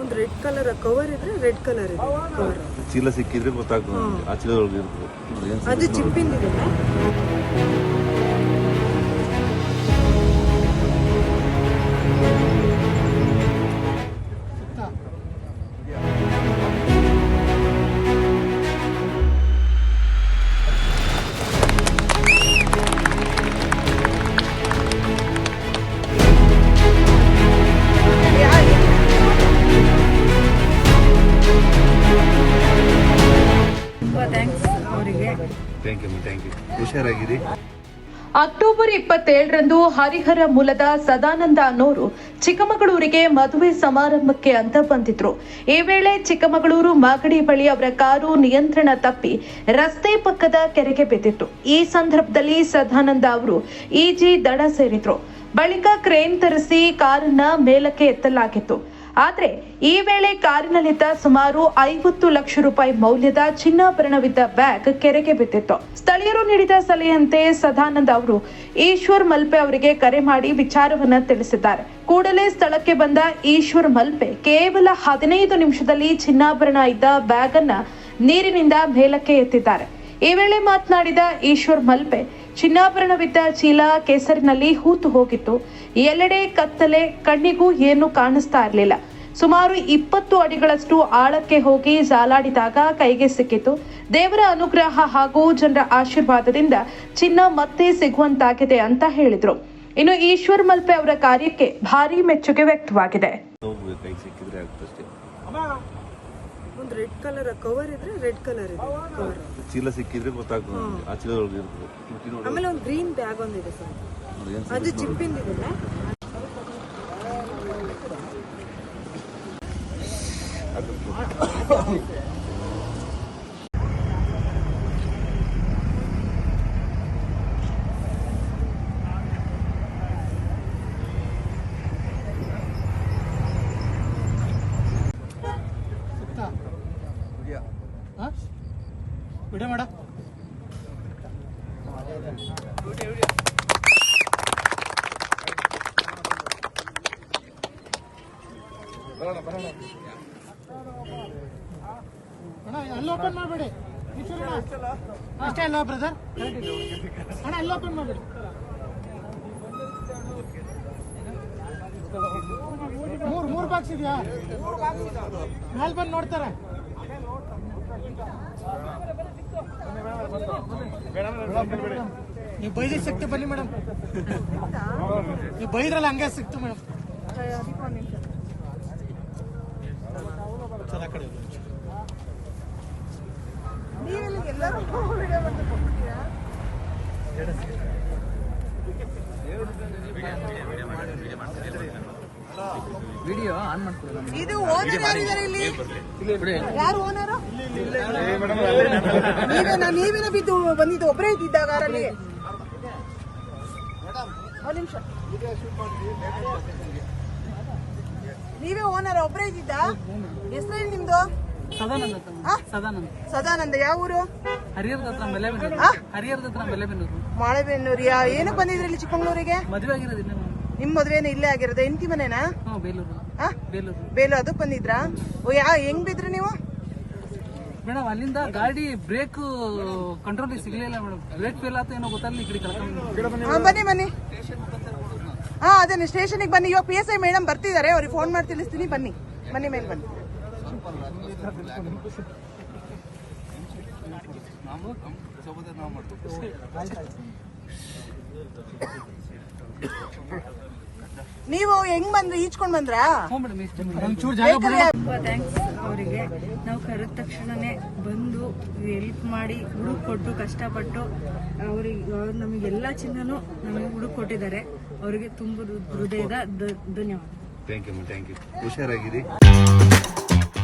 ಒಂದು red colour cover ಇದ್ರೆ red colour ಇದೆ ಕವರ್ ಚೀಲ ಸಿಕ್ಕಿದ್ರೆ ಗೊತ್ತಾಗ್ತದೆ. ಆ ಚೀಲದೊಳಗೆ ಇರ್ತದೆ ಅದು ಚಿಪ್ಪಿಂದ ನೋಡಿ. ಥ್ಯಾಂಕ್ ಹುಷಾರಾಗಿರಿ. ಅಕ್ಟೋಬರ್ ಇಪ್ಪತ್ತೇಳರಂದು ಹರಿಹರ ಮೂಲದ ಸದಾನಂದ ಅನ್ನೋರು ಚಿಕ್ಕಮಗಳೂರಿಗೆ ಮದುವೆ ಸಮಾರಂಭಕ್ಕೆ ಅಂತ ಬಂದಿದ್ರು. ಈ ವೇಳೆ ಚಿಕ್ಕಮಗಳೂರು ಮಾಗಡಿ ಬಳಿ ಅವರ ಕಾರು ನಿಯಂತ್ರಣ ತಪ್ಪಿ ರಸ್ತೆ ಪಕ್ಕದ ಕೆರೆಗೆ ಬಿದ್ದಿತ್ತು. ಈ ಸಂದರ್ಭದಲ್ಲಿ ಸದಾನಂದ ಅವರು ಈಜಿ ದಡ ಸೇರಿದ್ರು. ಬಳಿಕ ಕ್ರೇನ್ ತರಿಸಿ ಕಾರನ್ನ ಮೇಲಕ್ಕೆ ಎತ್ತಲಾಗಿತ್ತು. ಆದ್ರೆ ಈ ವೇಳೆ ಕಾರಿನಲ್ಲಿದ್ದ ಸುಮಾರು ಐವತ್ತು ಲಕ್ಷ ರೂಪಾಯಿ ಮೌಲ್ಯದ ಚಿನ್ನಾಭರಣವಿದ್ದ ಬ್ಯಾಗ್ ಕೆರೆಗೆ ಬಿದ್ದಿತ್ತು. ಸ್ಥಳೀಯರು ನೀಡಿದ ಸಲಹೆಯಂತೆ ಸದಾನಂದ ಅವರು ಈಶ್ವರ್ ಮಲ್ಪೆ ಅವರಿಗೆ ಕರೆ ಮಾಡಿ ವಿಚಾರವನ್ನ ತಿಳಿಸಿದ್ದಾರೆ. ಕೂಡಲೇ ಸ್ಥಳಕ್ಕೆ ಬಂದ ಈಶ್ವರ್ ಮಲ್ಪೆ ಕೇವಲ ಹದಿನೈದು ನಿಮಿಷದಲ್ಲಿ ಚಿನ್ನಾಭರಣ ಇದ್ದ ಬ್ಯಾಗ್ ಅನ್ನ ನೀರಿನಿಂದ ಮೇಲಕ್ಕೆ ಎತ್ತಿದ್ದಾರೆ. ಈ ವೇಳೆ ಮಾತನಾಡಿದ ಈಶ್ವರ್ ಮಲ್ಪೆ, ಚಿನ್ನಾಭರಣವಿದ್ದ ಚೀಲ ಕೇಸರಿನಲ್ಲಿ ಹೂತು ಹೋಗಿತ್ತು. ಎಲ್ಲೆಡೆ ಕತ್ತಲೆ, ಕಣ್ಣಿಗೂ ಏನು ಕಾಣಿಸ್ತಾ ಇರಲಿಲ್ಲ. ಸುಮಾರು ಇಪ್ಪತ್ತು ಅಡಿಗಳಷ್ಟು ಆಳಕ್ಕೆ ಹೋಗಿ ಜಾಲಾಡಿದಾಗ ಕೈಗೆ ಸಿಕ್ಕಿತು. ದೇವರ ಅನುಗ್ರಹ ಹಾಗೂ ಜನರ ಆಶೀರ್ವಾದದಿಂದ ಚಿನ್ನ ಮತ್ತೆ ಸಿಗುವಂತಾಗಿದೆ ಅಂತ ಹೇಳಿದ್ರು. ಇನ್ನು ಈಶ್ವರ್ ಮಲ್ಪೆ ಅವರ ಕಾರ್ಯಕ್ಕೆ ಭಾರಿ ಮೆಚ್ಚುಗೆ ವ್ಯಕ್ತವಾಗಿದೆ ಹೋಗ್ಬೇಕು ಕೈ ಸಿಕ್ಕಿದ್ರೆ ಆಗ್ತಷ್ಟೇ ಒಂದು ರೆಡ್ ಕಲರ್ ಕವರ್ ಇದ್ರೆ ರೆಡ್ ಕಲರ್ ಇದೆ ಕವರ್ ಚೀಲ ಸಿಕ್ಕಿದ್ರೆ ಗೊತ್ತಾಗ್ತದೆ ನಮ್ಗೆ. ಆ ಚೀಲದೊಳಗೆ ಇರ್ತದೆ ಮುಟ್ಟಿ ನೋಡಿ ಆಮೇಲೆ ಒಂದು ಗ್ರೀನ್ ಬ್ಯಾಗ್ ಒಂದಿದೆ ಸರ್. ನೋಡಿ ಏನ್ ಅದು ವಿಡಿಯೋ ಮಾಡ. ಅಲ್ಲಿ ಓಪನ್ ಮಾಡಬೇಡಿ. ಅಷ್ಟೇ ಅಲ್ಲ ಬ್ರದರ್ ಅಣ್ಣ, ಅಲ್ಲಿ ಓಪನ್ ಮಾಡಬೇಡಿ. ಮೂರು ಮೂರು ಬಾಕ್ಸ್ ಇದೆಯಾ? ಮೇಲೆ ಬಂದು ನೋಡ್ತಾರೆ. ನೀವು ಬೈದ್ರೆ ಸಿಕ್ತು ಬನ್ನಿ ಮೇಡಮ್. ನೀವು ಬೈದ್ರಲ್ಲ ಹಂಗೆ ಸಿಕ್ತು ಮೇಡಮ್. ಸರ್ ಆ ಆನ್ ಮಾಡ್ಕೊಳ್ಳಿ ಇದು ಓನರ್ ಯಾರಿದ್ದಾರೆ ಇಲ್ಲಿ? ಯಾರು ಓನರ್? ನೀವೇನ ನೀವೇನ ಬಿದ್ದು ಬಂದಿದ್ದು ಒಬ್ಬರೇ ಇದ್ದಿದ್ದ ಕಾರಲ್ಲಿ ಒಂದ್ ನಿಮಿಷ. ನೀವೇ ಓನರ್ ಒಬ್ಬರೇ ಇದ್ದಿದ್ದ? ಹೆಸರೇನು ನಿಮ್ದು? ಸದಾನಂದ ಸದಾನಂದ. ಸದಾನಂದ ಯಾವ ಊರು? ಹರಿಹರದ ಹತ್ರ? ಹರಿಹರದ ಹತ್ರ ಬೆಲೆಬೆನ್ನೂರು ಮಾಳೆಬೆನ್ನೂರಿಯ? ಏನಕ್ಕೆ ಬಂದಿದ್ರಿ ಇಲ್ಲಿ ಚಿಕ್ಕಮಗಳೂರಿಗೆ? ಮದುವೆ ಆಗಿರೋದು ಇನ್ನೇನು? ನಿಮ್ ಮದ್ವೆನ ಇಲ್ಲೇ ಆಗಿರೋದು? ಎಂಟಿ ಮನೆನಾ? ಹ್ಞೂ ಬೇಲೂರು. ಆ? ಬೇಲೂರು. ಬೇಲು ಅದಕ್ಕೆ ಬಂದಿದ್ರಾ? ಓ ಯಾ ಹೆಂಗ್ ಬಿದ್ರಿ ನೀವು? ಮೇಡಮ್ ಅಲ್ಲಿಂದ ಗಾಡಿ ಬ್ರೇಕ್ ಕಂಟ್ರೋಲ್ ಸಿಗ್ಲಿಲ್ಲ ಮೇಡಮ್. ಬ್ರೇಕ್ ಫೇಲ್ ಆತ ಏನೋ ಗೊತ್ತಲ್ಲ ಈ ಕಡೆ ಬನ್ನಿ. ಬನ್ನಿ ಹಾ ಅದೇ ಸ್ಟೇಷನ್ಗೆ ಬನ್ನಿ. ಇವಾಗ ಪಿ ಎಸ್ ಐ ಮೇಡಮ್ ಬರ್ತಿದ್ದಾರೆ. ಅವ್ರಿಗೆ ಫೋನ್ ಮಾಡಿ ತಿಳಿಸ್ತೀನಿ. ಬನ್ನಿ. ಬನ್ನಿ ಮೇಲೆ ಬನ್ನಿ. ನೀವು ಹೆಂಗ್ ಬಂದ್ರೆ? ಈಚ್ಕೊಂಡ್ ಬಂದ್ರಾ. ಥ್ಯಾಂಕ್ಸ್ ಅವರಿಗೆ ನಾವು ಕರೆದ ತಕ್ಷಣನೇ ಬಂದು ಹೆಲ್ಪ್ ಮಾಡಿ ಹುಡುಕ್ ಕೊಟ್ಟು ಕಷ್ಟಪಟ್ಟು ಅವ್ರಿಗೆ ಅವ್ರು ನಮಗೆಲ್ಲ ಚಿನ್ನನು ನಮಗೆ ಹುಡುಕ್ ಕೊಟ್ಟಿದ್ದಾರೆ. ಅವರಿಗೆ ತುಂಬ ಹೃದಯದ ಧನ್ಯವಾದ. Thank you thank you ಹುಷಾರಾಗಿರಿ.